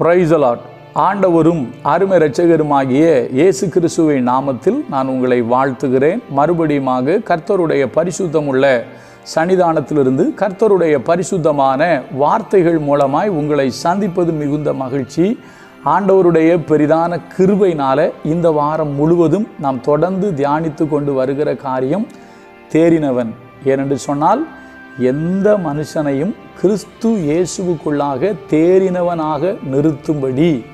பிரைசலாட் ஆண்டவரும் அருமை இரட்சகருமாகிய இயேசு கிறிஸ்துவின் நாமத்தில் நான் உங்களை வாழ்த்துகிறேன். மறுபடியுமாக கர்த்தருடைய பரிசுத்தமுள்ள சன்னிதானத்திலிருந்து கர்த்தருடைய பரிசுத்தமான வார்த்தைகள் மூலமாய் உங்களை சந்திப்பது மிகுந்த மகிழ்ச்சி. ஆண்டவருடைய பெரிதான கிருபையினால் இந்த வாரம் முழுவதும் நாம் தொடர்ந்து தியானித்து கொண்டு வருகிற காரியம் தேறினவன். ஏனென்று சொன்னால் எந்த மனுஷனையும் கிறிஸ்து இயேசுவுக்குள்ளாக தேறினவனாக நிறுத்தும்படி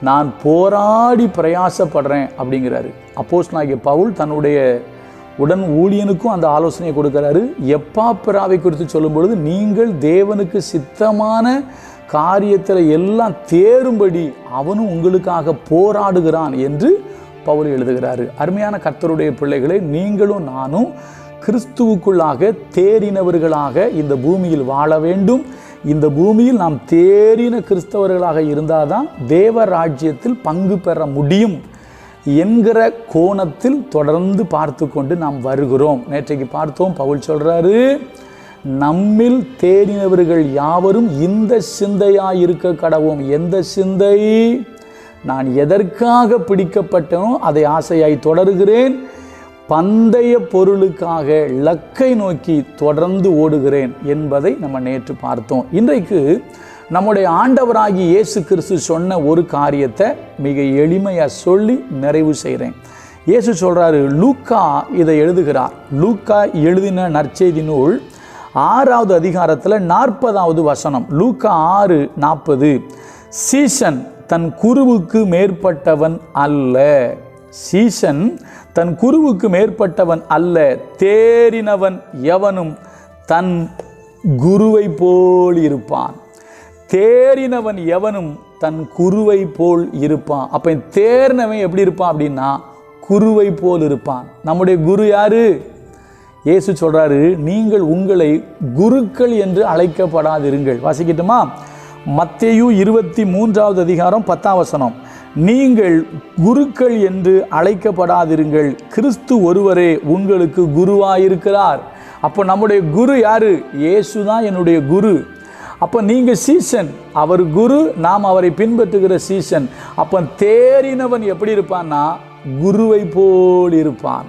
நான் போராடி பிரயாசப்படுறேன் அப்படிங்கிறாரு. அப்போஸ் நாகிய பவுல் தன்னுடைய உடன் ஊழியனுக்கும் அந்த ஆலோசனையை கொடுக்கிறாரு. எப்பா பிராவை குறித்து சொல்லும் பொழுது நீங்கள் தேவனுக்கு சித்தமான காரியத்தில் எல்லாம் தேரும்படி அவனும் உங்களுக்காக போராடுகிறான் என்று பவுல் எழுதுகிறாரு. அருமையான கர்த்தருடைய பிள்ளைகளை நீங்களும் நானும் கிறிஸ்துவுக்குள்ளாக தேறினவர்களாக இந்த பூமியில் வாழ வேண்டும். இந்த பூமியில் நாம் தேறின கிறிஸ்தவர்களாக இருந்தால் தான் தேவ ராஜ்யத்தில் பங்கு பெற முடியும் என்கிற கோணத்தில் தொடர்ந்து பார்த்து கொண்டு நாம் வருகிறோம். நேற்றைக்கு பார்த்தோம் பவுல் சொல்கிறாரு நம்மில் தேறினவர்கள் யாவரும் இந்த சிந்தையாக இருக்க கடவோம். எந்த சிந்தை? நான் எதற்காக பிடிக்கப்பட்டனோ அதை ஆசையாய் தொடர்கிறேன். பந்தய பொருளுக்காக லக்கை நோக்கி தொடர்ந்து ஓடுகிறேன் என்பதை நம்ம நேற்று பார்த்தோம். இன்றைக்கு நம்முடைய ஆண்டவராகி இயேசு கிறிஸ்து சொன்ன ஒரு காரியத்தை மிக எளிமையாக சொல்லி நிறைவு செய்கிறேன் இயேசு சொல்கிறாரு லூக்கா இதை எழுதுகிறார். லூக்கா எழுதின நற்செய்தி நூல் ஆறாவது அதிகாரத்தில் நாற்பதாவது வசனம். லூக்கா ஆறு நாற்பது. சீசன் தன் குருவுக்கு மேற்பட்டவன் அல்ல. சீசன் தன் குருவுக்கு மேற்பட்டவன் அல்ல தேறினவன் எவனும் தன் குருவை போல் இருப்பான். தேறினவன் எவனும் தன் குருவை போல் இருப்பான். அப்போ தேர்னவன் எப்படி இருப்பான் அப்படின்னா குருவை போல் இருப்பான். நம்முடைய குரு யாரு? இயேசு சொல்றாரு நீங்கள் உங்களை குருக்கள் என்று அழைக்கப்படாதிருங்கள். வாசிக்கட்டுமா? மத்தேயு இருபத்தி மூன்றாவது அதிகாரம் பத்தாம் வசனம். நீங்கள் குருக்கள் என்று அழைக்கப்படாதிருங்கள். கிறிஸ்து ஒருவரே உங்களுக்கு குருவாயிருக்கிறார். அப்போ நம்முடைய குரு யாரு? இயேசு தான் என்னுடைய குரு. அப்போ நீங்கள் சீசன். அவர் குரு நாம் அவரை பின்பற்றுகிற சீசன். அப்போ தேறினவன் எப்படி இருப்பான்னா குருவை போல் இருப்பான்.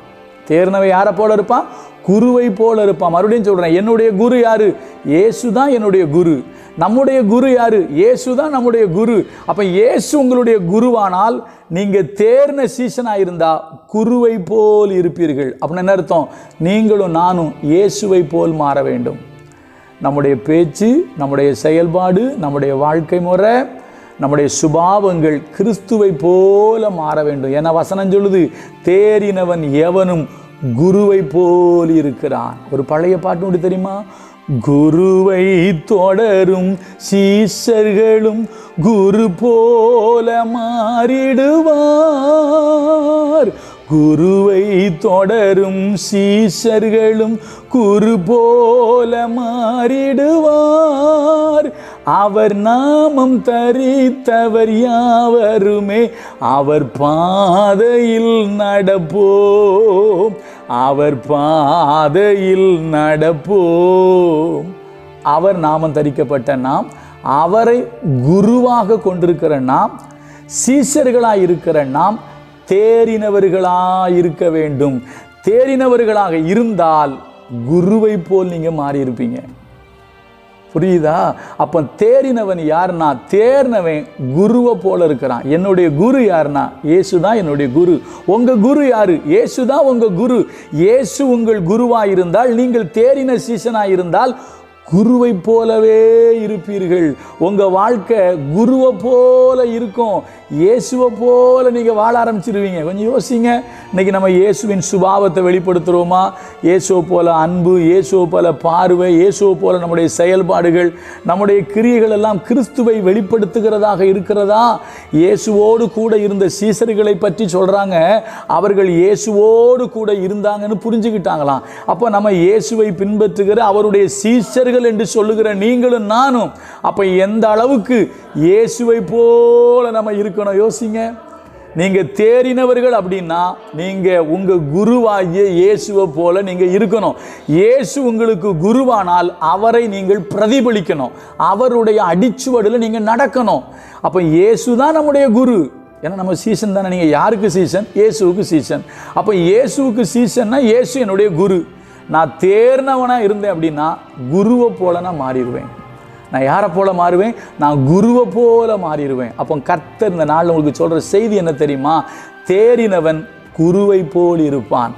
தேர்னவை யாரை போல இருப்பான்? குருவை போல இருப்பான். மறுபடியும் சொல்கிறேன் என்னுடைய குரு யாரு? இயேசு தான் என்னுடைய குரு. நம்முடைய குரு யார்? இயேசு தான் நம்முடைய குரு. அப்போ இயேசு உங்களுடைய குருவானால் நீங்கள் தேர்ன சீசனாக இருந்தால் குருவை போல் இருப்பீர்கள். அப்படின்னு என்ன அர்த்தம்? நீங்களும் நானும் இயேசுவை போல் மாற வேண்டும். நம்முடைய பேச்சு நம்முடைய செயல்பாடு நம்முடைய வாழ்க்கை முறை நம்முடைய சுபாவங்கள் கிறிஸ்துவை போல மாற வேண்டும். என வசனம் சொல்லுது? தேறினவன் எவனும் குருவை போல் இருக்கிறான். ஒரு பழைய பாட்டு உண்டு தெரியுமா? குருவை தொடரும் சீசர்களும் குரு போல மாறிடுவார். குருவை தொடரும் சீசர்களும் குரு போல மாறிடுவார். அவர் நாமம் தரித்தவர் யாவருமே அவர் பாதையில் நடப்போம். அவர் பாதையில் நடப்போம். அவர் நாமம் தரிக்கப்பட்ட நாம் அவரை குருவாக கொண்டிருக்கிற நாம் சீசர்களாக இருக்கிற நாம் தேறினவர்களாக இருக்க வேண்டும். தேறினவர்களாக இருந்தால் குருவை போல் நீங்கள் மாறியிருப்பீங்க. புரியுதா? அப்போ தேறினவன் யாருன்னா தேர்னவன் குருவை போல இருக்கிறான். என்னுடைய குரு யாருன்னா? இயேசு தான் என்னுடைய குரு. உங்க குரு யாரு? இயேசு தான் உங்க குரு. இயேசு உங்கள் குருவாக இருந்தால் நீங்கள் தேறின சீசனாக இருந்தால் குருவை போலவே இருப்பீர்கள். உங்கள் வாழ்க்கை குருவை போல இருக்கும். இயேசுவை போல நீங்கள் வாழ ஆரம்பிச்சிருவீங்க. கொஞ்சம் யோசிங்க. இன்றைக்கி நம்ம இயேசுவின் சுபாவத்தை வெளிப்படுத்துகிறோமா இயேசுவை போல அன்பு இயேசுவை போல பார்வை இயேசுவை போல நம்முடைய செயல்பாடுகள் நம்முடைய கிரியைகள் எல்லாம் கிறிஸ்துவை வெளிப்படுத்துகிறதாக இருக்கிறதா? இயேசுவோடு கூட இருந்த சீசர்களை பற்றி சொல்கிறாங்க அவர்கள் இயேசுவோடு கூட இருந்தாங்கன்னு புரிஞ்சுக்கிட்டாங்களாம். அப்போ நம்ம இயேசுவை பின்பற்றுகிற அவருடைய சீசர்கள் என்று சொல்லுகிற நீங்களும் நானும். அப்போ எந்த அளவுக்கு இயேசுவை போல நம்ம இருக்கணும்? யோசிங்க. நீங்கள் தேறினவர்கள் அப்படின்னா நீங்கள் உங்கள் குருவாகிய இயேசுவை போல நீங்கள் இருக்கணும். இயேசு உங்களுக்கு குருவானால் அவரை நீங்கள் பிரதிபலிக்கணும். அவருடைய அடிச்சுவடில் நீங்கள் நடக்கணும். அப்போ இயேசு தான் நம்முடைய குரு. ஏன்னா நம்ம சீசன் தானே. நீங்கள் யாருக்கு சீசன் இயேசுவுக்கு சீசன் அப்போ இயேசுவுக்கு சீசன்னா இயேசு என்னுடைய குரு. நான் தேர்னவனாக இருந்தேன் அப்படின்னா குருவை போல நான் மாறிடுவேன். நான் யாரை போல மாறுவேன்? நான் குருவை போல மாறிடுவேன். அப்போ கர்த்தர் இந்த நாளில் உங்களுக்கு சொல்கிற செய்தி என்ன தெரியுமா? தேறினவன் குருவை போல் இருப்பான்.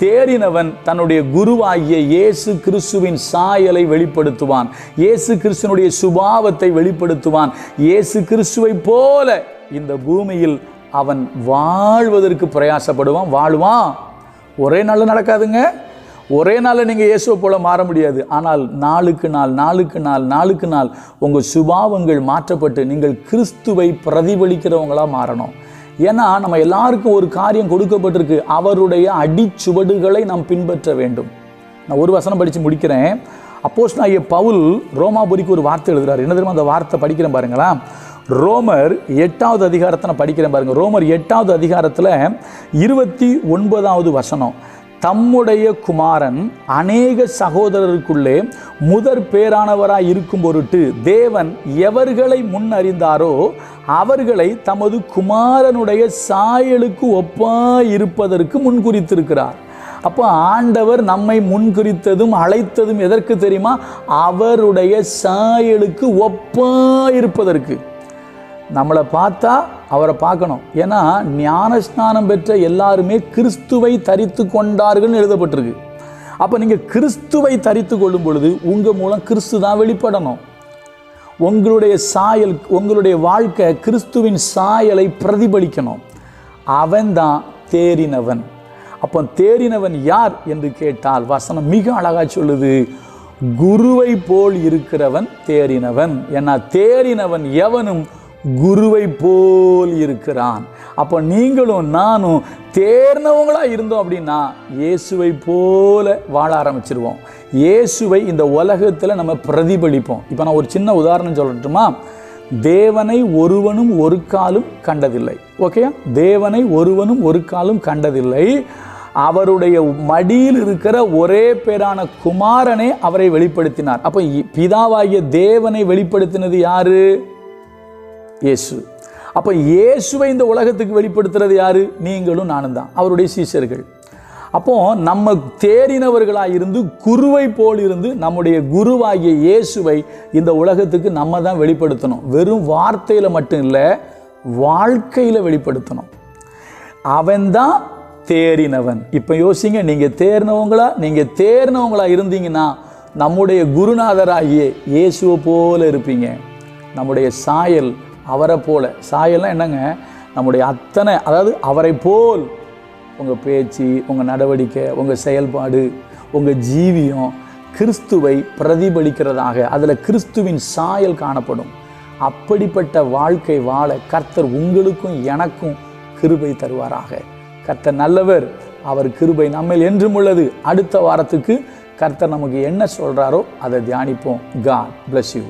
தேறினவன் தன்னுடைய குருவாகிய இயேசு கிறிஸ்துவின் சாயலை வெளிப்படுத்துவான். இயேசு கிறிஸ்துவனுடைய சுபாவத்தை வெளிப்படுத்துவான். இயேசு கிறிஸ்துவை போல இந்த பூமியில் அவன் வாழ்வதற்கு பிரயாசப்படுவான். வாழ்வான். ஒரே நாளில் நடக்காதுங்க. ஒரே நாளில் நீங்கள் இயேசுவை போல மாற முடியாது. ஆனால் நாளுக்கு நாள் நாளுக்கு நாள் நாளுக்கு நாள் உங்கள் சுபாவங்கள் மாற்றப்பட்டு நீங்கள் கிறிஸ்துவை பிரதிபலிக்கிறவங்களாக மாறணும். ஏன்னா நம்ம எல்லாருக்கும் ஒரு காரியம் கொடுக்கப்பட்டிருக்கு. அவருடைய அடிச்சுவடுகளை நாம் பின்பற்ற வேண்டும். நான் ஒரு வசனம் படித்து முடிக்கிறேன். அப்போஸ் நான் பவுல் ரோமாபுரிக்கு ஒரு வார்த்தை எழுதுறாரு. என்ன தெரியுமா அந்த வார்த்தை? படிக்கிறேன் பாருங்களா. ரோமர் எட்டாவது அதிகாரத்தை நான் படிக்கிறேன் பாருங்கள் ரோமர் எட்டாவது அதிகாரத்தில் இருபத்தி ஒன்பதாவது வசனம். தம்முடைய குமாரன் அநேக சகோதரருக்குள்ளே முதற் பேரானவராய் இருக்கும் பொருட்டு தேவன் எவர்களை முன் அறிந்தாரோ அவர்களை தமது குமாரனுடைய சாயலுக்கு ஒப்பாய் இருப்பதற்கு முன்குறித்திருக்கிறார். அப்போ ஆண்டவர் நம்மை முன்குறித்ததும் அழைத்ததும் எதற்கு தெரியுமா? அவருடைய சாயலுக்கு ஒப்பாய் இருப்பதற்கு நம்மளை பார்த்தா அவரை பார்க்கணும். ஏன்னா ஞானஸ்நானம் பெற்ற எல்லாருமே கிறிஸ்துவை தரித்து கொண்டார்கள்னு எழுதப்பட்டிருக்கு. அப்போ நீங்கள் கிறிஸ்துவை தரித்து கொள்ளும் பொழுது உங்கள் மூலம் கிறிஸ்து தான் வெளிப்படணும். உங்களுடைய சாயல் உங்களுடைய வாழ்க்கை கிறிஸ்துவின் சாயலை பிரதிபலிக்கணும். அவன்தான் தேறினவன். அப்போ தேறினவன் யார் என்று கேட்டால் வசனம் மிக அழகாக சொல்லுது. குருவை போல் இருக்கிறவன் தேறினவன். ஏன்னா தேறினவன் எவனும் குருவை போல் இருக்கிறான். அப்போ நீங்களும் நானும் தேர்ந்தவங்களாக இருந்தோம் அப்படின்னா இயேசுவை போல வாழ ஆரம்பிச்சிருவோம். இயேசுவை இந்த உலகத்தில் நம்ம பிரதிபலிப்போம். இப்போ நான் ஒரு சின்ன உதாரணம் சொல்லட்டுமா? தேவனை ஒருவனும் ஒரு காலும் கண்டதில்லை. ஓகே தேவனை ஒருவனும் ஒரு காலும் கண்டதில்லை. அவருடைய மடியில் இருக்கிற ஒரே பேரான குமாரனே அவரை வெளிப்படுத்தினார். அப்போ இ- பிதாவாகிய தேவனை வெளிப்படுத்தினது யாரு? இயேசு. அப்போ இயேசுவை இந்த உலகத்துக்கு வெளிப்படுத்துறது யார்? நீங்களும் நானும் தான். அவருடைய சீசர்கள் அப்போ நம்ம தேறினவர்களாக இருந்து குருவை போல் இருந்து நம்முடைய குருவாகிய இயேசுவை இந்த உலகத்துக்கு நம்ம தான் வெளிப்படுத்தணும். வெறும் வார்த்தையில் மட்டும் இல்லை வாழ்க்கையில் வெளிப்படுத்தணும். அவன்தான் தேறினவன். இப்போ யோசிங்க நீங்கள் தேர்னவங்களா நீங்கள் தேர்னவங்களா இருந்தீங்கன்னா நம்முடைய குருநாதராகிய இயேசுவை போல இருப்பீங்க. நம்முடைய சாயல் அவரை போல. சாயல்லாம் என்னங்க? நம்முடைய அத்தனை அதாவது அவரை போல் உங்கள் பேச்சு உங்கள் நடவடிக்கை உங்கள் செயல்பாடு உங்கள் ஜீவியம் கிறிஸ்துவை பிரதிபலிக்கிறதாக அதில் கிறிஸ்துவின் சாயல் காணப்படும். அப்படிப்பட்ட வாழ்க்கை வாழ கர்த்தர் உங்களுக்கும் எனக்கும் கிருபை தருவாராக. கர்த்தர் நல்லவர் அவர் கிருபை நம்மில் என்றும் உள்ளது. அடுத்த வாரத்துக்கு கர்த்தர் நமக்கு என்ன சொல்கிறாரோ அதை தியானிப்போம். God bless you